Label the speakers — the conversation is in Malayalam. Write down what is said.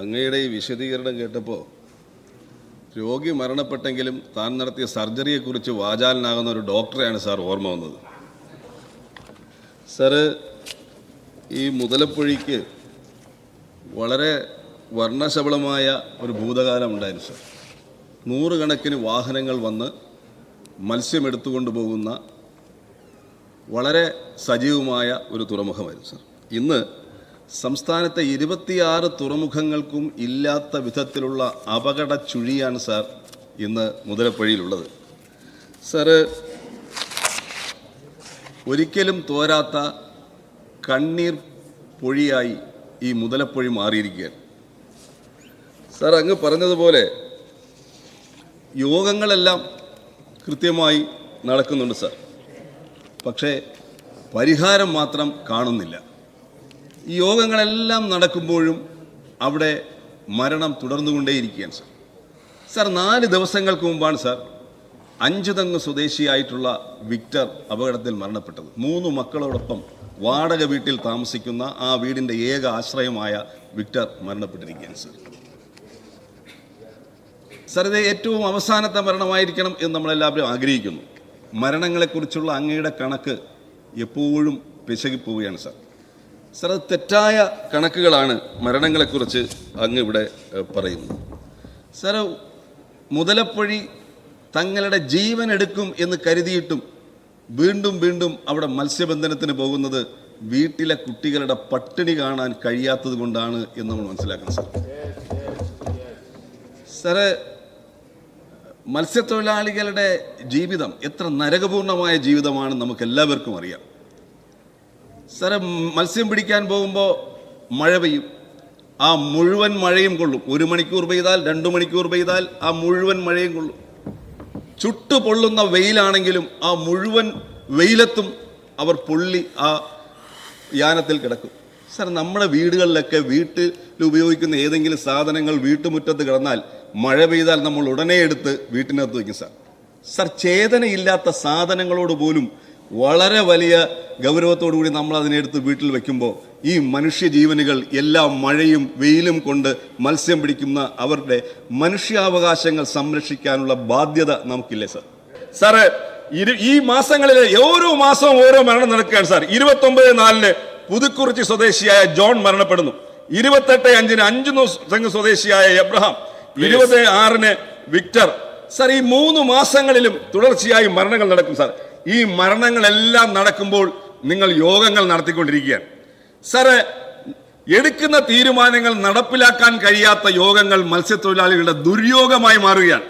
Speaker 1: അങ്ങയുടെ ഈ വിശദീകരണം കേട്ടപ്പോൾ രോഗി മരണപ്പെട്ടെങ്കിലും താൻ നടത്തിയ സർജറിയെക്കുറിച്ച് വാചാലനാകുന്ന ഒരു ഡോക്ടറെയാണ് സാർ ഓർമ്മ വന്നത്. സാറ് ഈ മുതലപ്പൊഴിക്ക് വളരെ വർണശബളമായ ഒരു ഭൂതകാലം ഉണ്ടായിരുന്നു സാർ. നൂറുകണക്കിന് വാഹനങ്ങൾ വന്ന് മത്സ്യം എടുത്തുകൊണ്ട് പോകുന്ന വളരെ സജീവമായ ഒരു തുറമുഖമായിരുന്നു സാർ. ഇന്ന് സംസ്ഥാനത്തെ ഇരുപത്തിയാറ് തുറമുഖങ്ങൾക്കും ഇല്ലാത്ത വിധത്തിലുള്ള അപകട ചുഴിയാണ് സാർ ഇന്ന് മുതലപ്പുഴയിലുള്ളത്. സാറ് ഒരിക്കലും തോരാത്ത കണ്ണീർ പൊഴിയായി ഈ മുതലപ്പൊഴി മാറിയിരിക്കുകയാണ്. സാർ അങ്ങ് പറഞ്ഞതുപോലെ യോഗങ്ങളെല്ലാം കൃത്യമായി നടക്കുന്നുണ്ട് സാർ. പക്ഷേ പരിഹാരം മാത്രം കാണുന്നില്ല. ഈ യോഗങ്ങളെല്ലാം നടക്കുമ്പോഴും അവിടെ മരണം തുടർന്നുകൊണ്ടേയിരിക്കുകയാണ് സാർ. സാർ നാല് ദിവസങ്ങൾക്ക് മുമ്പാണ് സാർ അഞ്ചുതങ്ങ് സ്വദേശിയായിട്ടുള്ള വിക്ടർ അപകടത്തിൽ മരണപ്പെട്ടത്. മൂന്ന് മക്കളോടൊപ്പം വാടക വീട്ടിൽ താമസിക്കുന്ന ആ വീടിന്റെ ഏക ആശ്രയമായ വിക്ടർ മരണപ്പെട്ടിരിക്കുകയാണ് സാർ. സാർ ഇത് ഏറ്റവും അവസാനത്തെ മരണമായിരിക്കണം എന്ന് നമ്മളെല്ലാവരും ആഗ്രഹിക്കുന്നു. മരണങ്ങളെക്കുറിച്ചുള്ള അങ്ങയുടെ കണക്ക് എപ്പോഴും പിശകിപ്പോവുകയാണ് സാർ. സാർ അത് തെറ്റായ കണക്കുകളാണ് മരണങ്ങളെക്കുറിച്ച് അങ്ങ് ഇവിടെ പറയുന്നത്. സർ മുതലപ്പൊഴി തങ്ങളുടെ ജീവൻ എടുക്കും എന്ന് കരുതിയിട്ടും വീണ്ടും വീണ്ടും അവിടെ മത്സ്യബന്ധനത്തിന് പോകുന്നത് വീട്ടിലെ കുട്ടികളുടെ പട്ടിണി കാണാൻ കഴിയാത്തത് കൊണ്ടാണ് എന്ന് നമ്മൾ മനസ്സിലാക്കണം സാർ. സാറ് മത്സ്യത്തൊഴിലാളികളുടെ ജീവിതം എത്ര നരകപൂർണമായ ജീവിതമാണ് നമുക്ക് എല്ലാവർക്കും അറിയാം. സാറ് മത്സ്യം പിടിക്കാൻ പോകുമ്പോൾ മഴ പെയ്യും. ആ മുഴുവൻ മഴയും കൊള്ളും. ഒരു മണിക്കൂർ പെയ്താൽ രണ്ടു മണിക്കൂർ പെയ്താൽ ആ മുഴുവൻ മഴയും കൊള്ളും. ചുട്ടു പൊള്ളുന്ന വെയിലാണെങ്കിലും ആ മുഴുവൻ വെയിലത്തും അവർ പൊള്ളി ആ യാനത്തിൽ കിടക്കും. സാർ നമ്മുടെ വീടുകളിലൊക്കെ വീട്ടിൽ ഉപയോഗിക്കുന്ന ഏതെങ്കിലും സാധനങ്ങൾ വീട്ടുമുറ്റത്ത് കിടന്നാൽ മഴ പെയ്താൽ നമ്മൾ ഉടനെ എടുത്ത് വീട്ടിനകത്ത് വയ്ക്കും സാർ. സാർ ചേതനയില്ലാത്ത സാധനങ്ങളോട് പോലും വളരെ വലിയ ഗൗരവത്തോടു കൂടി നമ്മൾ അതിനെടുത്ത് വീട്ടിൽ വെക്കുമ്പോൾ ഈ മനുഷ്യജീവനുകൾ എല്ലാ മഴയും വെയിലും കൊണ്ട് മത്സ്യം പിടിക്കുന്ന അവരുടെ മനുഷ്യാവകാശങ്ങൾ സംരക്ഷിക്കാനുള്ള ബാധ്യത നമുക്കില്ലേ സാർ?
Speaker 2: സാറ് ഇരു ഈ മാസങ്ങളിൽ ഓരോ മാസവും ഓരോ മരണം നടക്കുകയാണ് സാർ. ഇരുപത്തി ഒമ്പത് നാലിന് പുതുക്കുറിച്ചി സ്വദേശിയായ ജോൺ മരണപ്പെടുന്നു. ഇരുപത്തെട്ട് അഞ്ചിന് അഞ്ചു സംഘ സ്വദേശിയായ എബ്രഹാം. ഇരുപത് ആറിന് വിക്ടർ. സാർ ഈ മൂന്ന് മാസങ്ങളിലും തുടർച്ചയായി മരണങ്ങൾ നടക്കും സാർ. ഈ മരണങ്ങളെല്ലാം നടക്കുമ്പോൾ നിങ്ങൾ യോഗങ്ങൾ നടത്തിക്കൊണ്ടിരിക്കുകയാണ്. സാറ് എടുക്കുന്ന തീരുമാനങ്ങൾ നടപ്പിലാക്കാൻ കഴിയാത്ത യോഗങ്ങൾ മത്സ്യത്തൊഴിലാളികളുടെ ദുര്യോഗമായി മാറുകയാണ്.